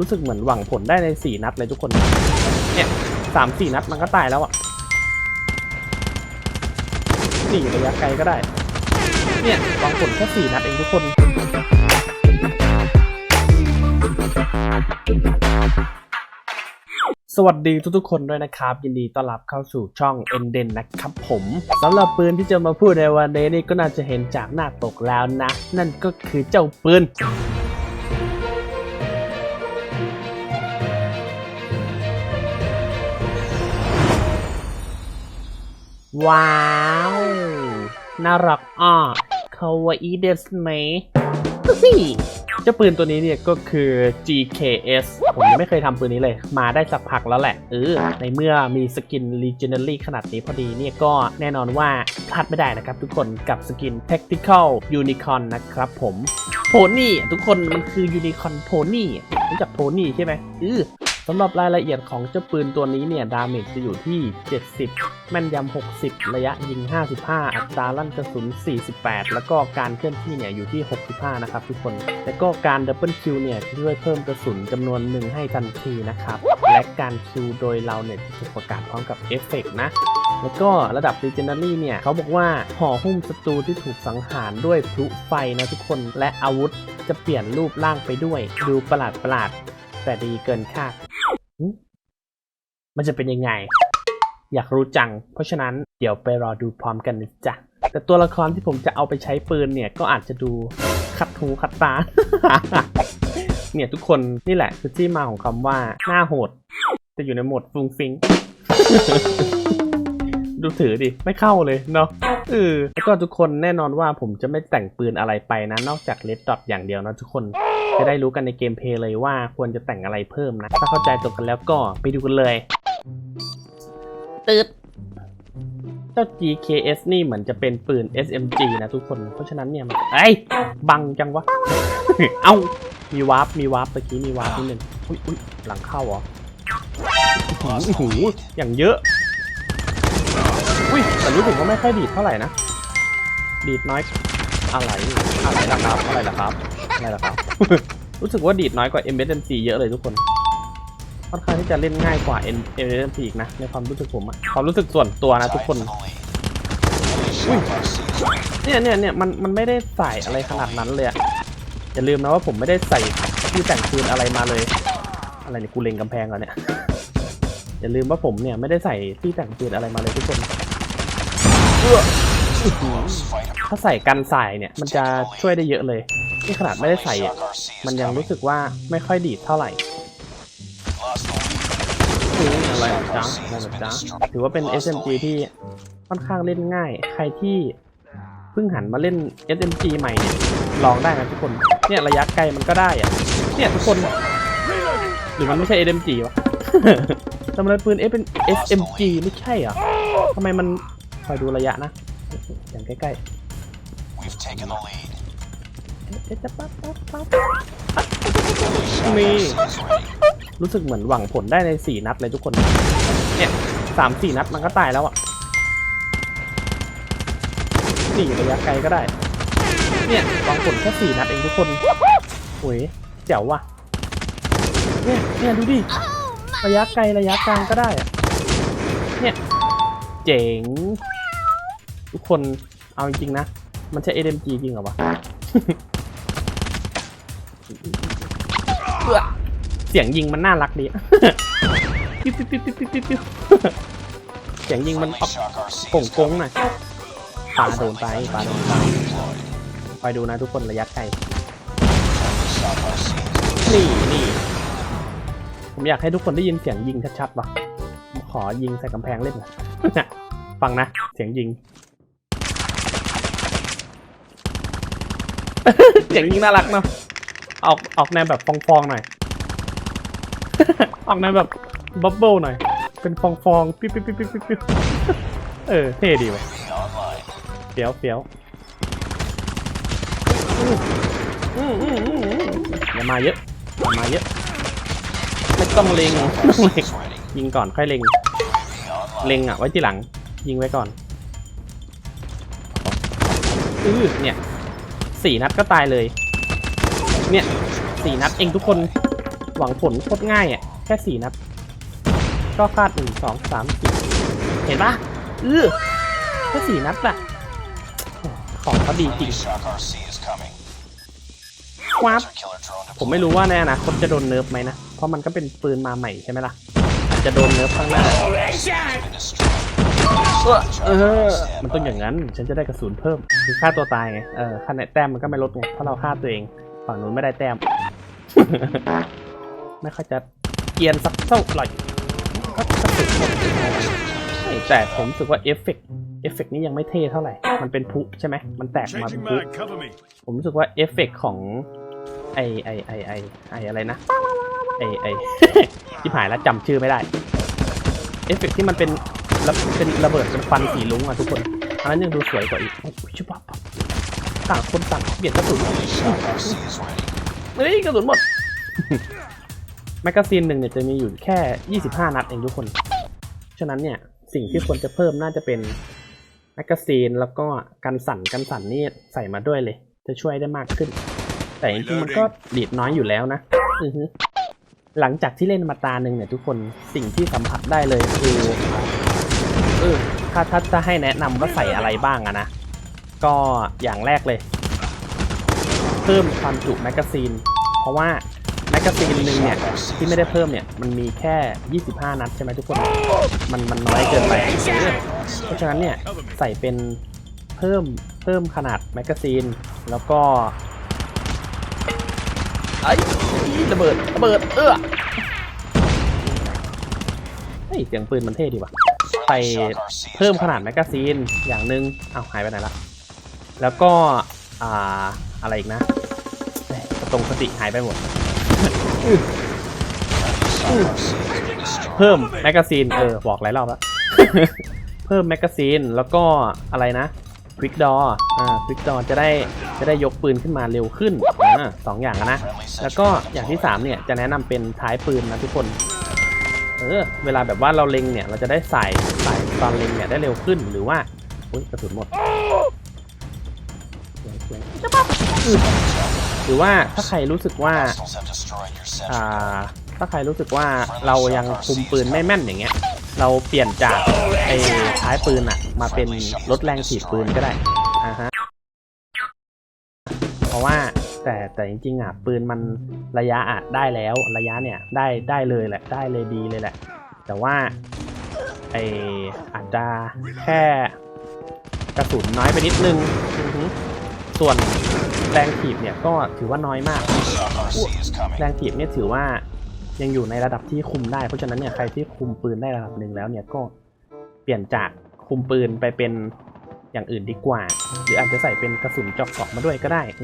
รู้สึกเหมือนหวังผลได้ในสี่นัดเลยทุกคน เนี่ยสามสี่นัดมันก็ตายแล้วอะนี่ระยะไกลก็ได้ เนี่ยหวังผลแค่สี่นัดเองทุกคน สวัสดีทุกๆคนด้วยนะครับ ยินดีต้อนรับเข้าสู่ช่อง e n d e n นะครับผมสำหรับปืนที่จะมาพูดในวันนี้นี่ก็น่าจะเห็นจากหน้าปกแล้วนะ นั่นก็คือเจ้าปืน ว้าว น่ารักอะคาวาอิเดสไหมเฮ้ยเจ้าปืนตัวนี้เนี่ยก็คือ GKS ผมยังไม่เคยทำปืนนี้เลย มาได้สักพักแล้วแหละเออในเมื่อมีสกิน Legendary ขนาดนี้พอดีเนี่ยก็แน่นอนว่าพลาดไม่ได้นะครับทุกคนกับสกิน Tactical Unicorn นะครับผมโพนี่ทุกคนมันคือ Unicorn Pony รู้จักโพนี่ใช่ไหมเออ สำหรับรายละเอียดของเจ้าปืนตัวนี้เนี่ยดาเมจจะอยู่ที่ 70 แม่นยำ 60 ระยะยิง 55 อัตราลั่นกระสุน 48 แล้วก็การเคลื่อนที่เนี่ยอยู่ที่ 65 นะครับทุกคน แล้วก็การดับเบิลคิวเนี่ยจะช่วยเพิ่มกระสุนจำนวนหนึ่งให้ทันทีนะครับ และการคิวโดยเราเนี่ยจะถูกประกาศพร้อมกับเอฟเฟกต์นะแล้วก็ระดับ Legendary เนี่ยเขาบอกว่าห่อหุ้มศัตรูที่ถูกสังหารด้วยพลุไฟนะทุกคนและอาวุธจะเปลี่ยนรูปร่างไปด้วย ดูประหลาดประหลาดแต่ดีเกินคาด มันจะเป็นยังไง อยากรู้จัง เพราะฉะนั้นเดี๋ยวไปรอดูพร้อมกันนะจ๊ะแต่ตัวละครที่ผมจะเอาไปใช้ปืนเนี่ยก็อาจจะดูขัดหูขัดตา เนี่ยทุกคนนี่แหละคือที่มาของคำว่าหน้าโหด จะอยู่ในโหมดฟุงฟิง ดูถือดิ ไม่เข้าเลยเนาะเออแล้วก็ทุกคนแน่นอนว่าผมจะไม่แต่งปืนอะไรไปนะ นอกจากเลดดอทอย่างเดียวนะทุกคน จะได้รู้กันในเกมเพลย์เลยว่าควรจะแต่งอะไรเพิ่มนะ ถ้าเข้าใจตรงกันแล้วก็ไปดูกันเลยตืดเจ้า GKS นี่เหมือนจะเป็นปืน SMG นะทุกคน เพราะฉะนั้นเนี่ยมันเอ้ยบังจังวะ เอ้า มีวาร์ป มีวาร์ปเมื่อกี้มีวาร์ปนิดนึงอุ้ยอุ้ยหลังเข้าเหรอโอ้โหอย่างเยอะอุ้ย แต่รู้สึกว่าไม่ค่อยดีดเท่าไหร่นะ ดีดน้อย อะไร อะไรล่ะครับ อะไรล่ะครับ อะไรล่ะครับ รู้สึกว่าดีดน้อยกว่า m s m c เยอะเลยทุกคน ค่อนข้างที่จะเล่นง่ายกว่า m s m c อีกนะ ในความรู้สึกผมอะความรู้สึกส่วนตัวนะทุกคนเนี่ยเนี่ยเนี่ยมันมันไม่ได้ใส่อะไรขนาดนั้นเลยอะอย่าลืมนะว่าผมไม่ได้ใส่ที่แต่งปืนอะไรมาเลย อะไรเนี่ยกูเล็งกำแพงก่อนเนี่ยอย่าลืมว่าผมเนี่ยไม่ได้ใส่ที่แต่งปืนอะไรมาเลยทุกคน ถ้าใส่กันสายเนี่ย มันจะช่วยได้เยอะเลยนี่ขนาดไม่ได้ใส่อะมันยังรู้สึกว่าไม่ค่อยดีดเท่าไหร่ออะไรจ๊ะอะไรจ๊ะถือว่าเป็น SMG ที่ค่อนข้างเล่นง่าย ใครที่เพิ่งหันมาเล่น SMG ใหม่เนี่ยลองได้นะทุกคน เนี่ยระยะไกลมันก็ได้อะเนี่ยทุกคน หรือมันไม่ใช่ SMG วะทำไมปืน F เป็น SMG ไม่ใช่เหรอทำไมมัน คอยดูระยะนะ อย่างใกล้ We've taken the lead. ๆเอ๊ะจะปั๊บปั๊บปั๊บมี Is ready. รู้สึกเหมือนหวังผลได้ในสี่นัดเลยทุกคน เนี่ยสามสี่นัดมันก็ตายแล้วอะนี่ระยะไกลก็ได้ เนี่ยหวังผลแค่สี่นัดเองทุกคนโอ้ยเจ๋วว่ะ เนี่ยเนี่ยดูดิ ระยะไกลระยะกลางก็ได้อะเนี่ย เจ๋ง ทุกคนเอาจริงๆนะ มันใช่ SMG จริงเหรอวะ เสียงยิงมันน่ารักดีปิ๊บปิ๊บปิ๊บปิ๊บปิ๊บปิ๊บเสียงยิงมันออกโก่ง is โก้งหน่อยปลาโดนไปปลาโดนไป Deployed. คอยดูนะทุกคนระยะไกลนี่นี่ผมอยากให้ทุกคนได้ยินเสียงยิงชัดๆว่ะขอยิงใส่กำแพงเล่นหน่อย ฟังนะ เสียงยิง เสียงยิงน่ารักเนาะออกออกแนวแบบฟองๆหน่อย ออกแนวแบบบับเบิลหน่อย เป็นฟองๆปิ๊บปิ๊บปิ๊บปิ๊บปิ๊บเออเท่ดีว่ะ Be online. เฟี้ยวเฟี้ยวอืมอืมอืมอืมอืมอย่ามาเยอะอย่ามาเยอะ ไม่ต้องเล็งไม่ต้องเล็ง Is ready. ยิงก่อนค่อยเล็ง Be online. เล็งอะไว้ที่หลัง ยิงไว้ก่อนอือเนี่ยสี่นัดก็ตายเลย เนี่ยสี่นัดเองทุกคนหวังผลโคตรง่ายอะแค่สี่นัด ก็คาดหนึ่งสองสามสี่เห็นปะเออแค่สี่นัดอะของเขาดีจริงวับผมไม่รู้ว่าในอนาคตจะโดนเนิร์ฟไหมนะ เพราะมันก็เป็นปืนมาใหม่ใช่ไหมล่ะ อาจจะโดนเนิร์ฟข้างหน้า เออ มันต้องอย่างนั้น ฉันจะได้กระสุนเพิ่ม คือฆ่าตัวตายไง เออคะแนนแต้มมันก็ไม่ลดไง เพราะเราฆ่าตัวเอง ฝั่งนู้นไม่ได้แต้ม ไม่ค่อยจะเกรียนสักเท่าไหร่ก็กระสุนหมดใช่แต่ผมรู้สึกว่าเอฟเฟกต์เอฟเฟกต์นี้ยังไม่เท่เท่าไหร่ มันเป็นพลุใช่ไหม มันแตกมาเป็น Changing พลุ mag, cover me. ผมรู้สึกว่าเอฟเฟกต์ของไอไอไอไอไออะไรนะ ไอไอที่หายแล้วจำชื่อไม่ได้ เอฟเฟกต์ที่มันเป็น ระเป็นระเบิดเป็นควันสีลุ้งอะทุกคน อันนั้นยังดูสวยกว่าอีกโอ้ยชิบะปั๊บต่างคนต่างเปลี่ยนกระสุนเฮ้ยกระสุนหมด แมกกาซีนหนึ่งเนี่ยจะมีอยู่แค่ 25 นัดเองทุกคน ฉะนั้นเนี่ยสิ่งที่ควรจะเพิ่มน่าจะเป็นแมกกาซีนแล้วก็กันสั่นกันสั่นนี่ใส่มาด้วยเลย จะช่วยได้มากขึ้น แต่จริงๆมันก็ดีดน้อยอยู่แล้วนะอือหลังจากที่เล่นมาตาหนึ่งเนี่ยทุกคนสิ่งที่สัมผัสได้เลยคือ เออถ้าถ้าจะให้แนะนำว่าใส่อะไรบ้างอะนะ ก็อย่างแรกเลย เพิ่มความจุแมกกาซีน เพราะว่าแมกกาซีนหนึ่งเนี่ยที่ไม่ได้เพิ่มเนี่ยมันมีแค่ 25 นัดใช่ไหมทุกคน มันมันน้อยเกินไป เพราะฉะนั้นเนี่ยใส่เป็นเพิ่มเพิ่มขนาดแมกกาซีน แล้วก็ไอ้ระเบิดระเบิดเออเฮ้ยเสียงปืนมันเท่ดีว่ะ ใส่เพิ่มขนาดแมกกาซีนอย่างหนึ่งอ้าวหายไปไหนละ แล้วก็อ่าอะไรอีกนะตรงสติหายไปหมด เพิ่มแมกกาซีนเออบอกหลายรอบแล้ว เพิ่มแมกกาซีนแล้วก็อะไรนะควิกดออ่าควิกดอจะได้จะได้ยกปืนขึ้นมาเร็วขึ้นอ่าสองอย่างนะ แล้วก็อย่างที่3เนี่ยจะแนะนำเป็นท้ายปืนนะทุกคน ออเวลาแบบว่าเราเล็งเนี่ยเราจะได้ใส่ใส่ตอนเล็งเนี่ยได้เร็วขึ้นหรือว่าอุ้ยกระสุนหมดหรือว่าถ้าใครรู้สึกว่าอ่าถ้าใครรู้สึกว่าเรายังคุมปืนไม่แม่นอย่างเงี้ย เราเปลี่ยนจากไอ้ท้ายปืนอะมาเป็นลดแรงถีบปืนก็ได้อ่าฮะเพราะว่า แต่แต่จริงๆอะปืนมันระยะอะได้แล้วระยะเนี่ยได้ได้เลยแหละได้เลยดีเลยแหละ แต่ว่าไออาจจะแค่กระสุนน้อยไปนิดนึง ส่วนแรงถีบเนี่ยก็ถือว่าน้อยมาก แรงถีบเนี่ยถือว่ายังอยู่ในระดับที่คุมได้ เพราะฉะนั้นเนี่ยใครที่คุมปืนได้ระดับหนึ่งแล้วเนี่ยก็เปลี่ยนจากคุมปืนไปเป็น อย่างอื่นดีกว่า หรืออาจจะใส่เป็นกระสุนจอกเกาะมาด้วยก็ได้อ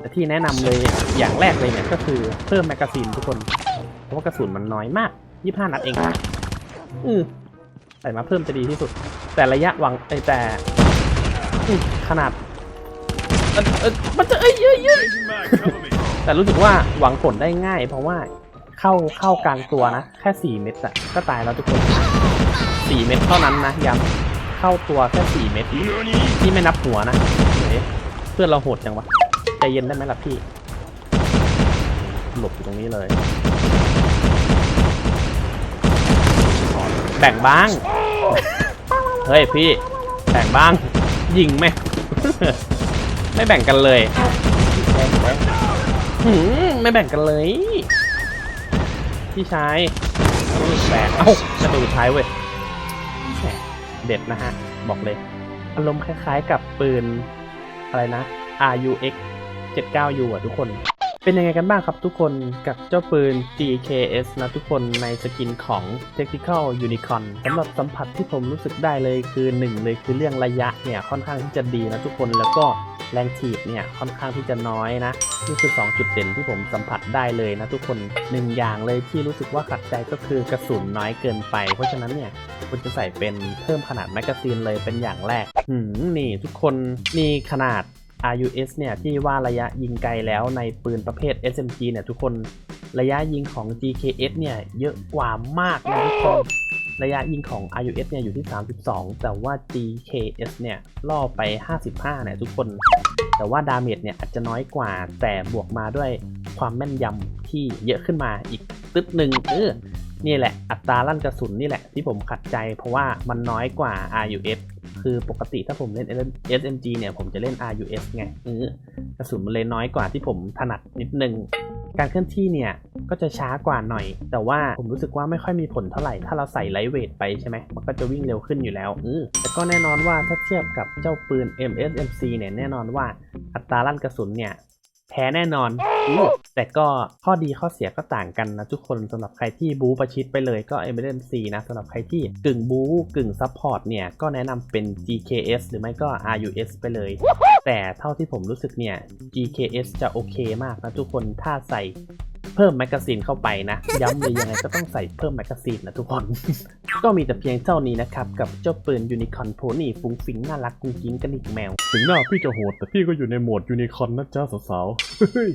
แต่ที่แนะนำเลยอย่างแรกเลยเนี่ยก็คือเพิ่มแมกกาซีนทุกคน เพราะว่ากระสุนมันน้อยมาก25นัดเองอือใส่มาเพิ่มจะดีที่สุด แต่ระยะวางเอ้ยแต่ขนาดมันจะเอ้ยเอ้ยเอ้ย Changing mag, cover me. แต่รู้สึกว่าหวังผลได้ง่าย เพราะว่าเข้าเข้ากลางตัวนะ แค่สี่เม็ดอะก็ตายแล้วทุกคนสี่เม็ดเท่านั้นนะย้ำ เข้าตัวแค่สี่เม็ดที่ไม่นับหัวนะเพื่อนเราโหดจังวะใจเย็นได้ไหมล่ะพี่ หลบอยู่ตรงนี้เลย แบ่งบ้าง เฮ้ยพี่ แบ่งบ้าง ยิงไหม ไม่แบ่งกันเลยไม่แบ่งกันเลย พี่ชายแบกเอ้ากระดูท้ายเว้ย เด็ดนะฮะ บอกเลย อารมณ์คล้ายๆกับปืนอะไรนะ RUX 79U อะทุกคน เป็นยังไงกันบ้างครับทุกคนกับเจ้าปืน GKS นะทุกคนในสกินของ Tactical Unicorn สำหรับสัมผัสที่ผมรู้สึกได้เลยคือหนึ่งเลยคือเรื่องระยะเนี่ยค่อนข้างที่จะดีนะทุกคนแล้วก็ แรงถีบเนี่ยค่อนข้างที่จะน้อยนะนี่คือ 2 จุดเด่นที่ผมสัมผัสได้เลยนะทุกคนหนึ่งอย่างเลยที่รู้สึกว่าขัดใจก็คือกระสุนน้อยเกินไป เพราะฉะนั้นเนี่ยคุณจะใส่เป็นเพิ่มขนาดแมกกาซีนเลยเป็นอย่างแรกหืมนี่ทุกคนมีขนาด RUS เนี่ยที่ว่าระยะยิงไกลแล้วในปืนประเภท SMG เนี่ยทุกคน ระยะยิงของ GKS เนี่ยเยอะกว่ามากนะทุกคนระยะยิงของ RUS เนี่ยอยู่ที่ 32 แต่ว่า GKS เนี่ยล่อไป 55เนี่ยทุกคน แต่ว่าดาเมจเนี่ยอาจจะน้อยกว่าแต่บวกมาด้วยคความแม่นยำที่เยอะขึ้นมาอีกตึ๊ดหนึ่งเออ นี่แหละอัตราลั่นกระสุนนี่แหละที่ผมขัดใจเพราะว่ามันน้อยกว่า RUS คือปกติถ้าผมเล่น SMG เนี่ยผมจะเล่น RUS ไงเออกระสุนมันเลยน้อยกว่าที่ผมถนัดนิดนึง การเคลื่อนที่เนี่ยก็จะช้ากว่าหน่อย แต่ว่าผมรู้สึกว่าไม่ค่อยมีผลเท่าไหร่ ถ้าเราใส่ไลท์เวทไปใช่ไหมมันก็จะวิ่งเร็วขึ้นอยู่แล้วออแต่ก็แน่นอนว่าถ้าเทียบกับเจ้าปืน MSMC เนี่ยแน่นอนว่าอัตราลั่นกระสุนเนี่ย แพ้แน่นอนอู้แต่ก็ข้อดีข้อเสียก็ต่างกันนะทุกคนสำหรับใครที่บูประชิดไปเลยก็ MSMC นะสำหรับใครที่กึ่งบูกึ่งซัพพอร์ตเนี่ย ก็แนะนำเป็น GKS หรือไม่ก็ RUS ไปเลย แต่เท่าที่ผมรู้สึกเนี่ย GKS จะโอเคมากนะทุกคนถ้าใส่ เพิ่มแมกกาซีนเข้าไปนะ ย้ำเลยยังไงก็ต้องใส่เพิ่มแมกกาซีนนะทุกคน ก็มีแต่เพียงเท่านี้นะครับ กับเจ้าปืนยูนิคอนโพนี่ฟุ้งฟิ้งน่ารักกุ้งกิ้งกระดิกแมว ถึงหน้าพี่จะโหดแต่พี่ก็อยู่ในโหมดยูนิคอร์นนะจ้าสาวๆเฮ้ย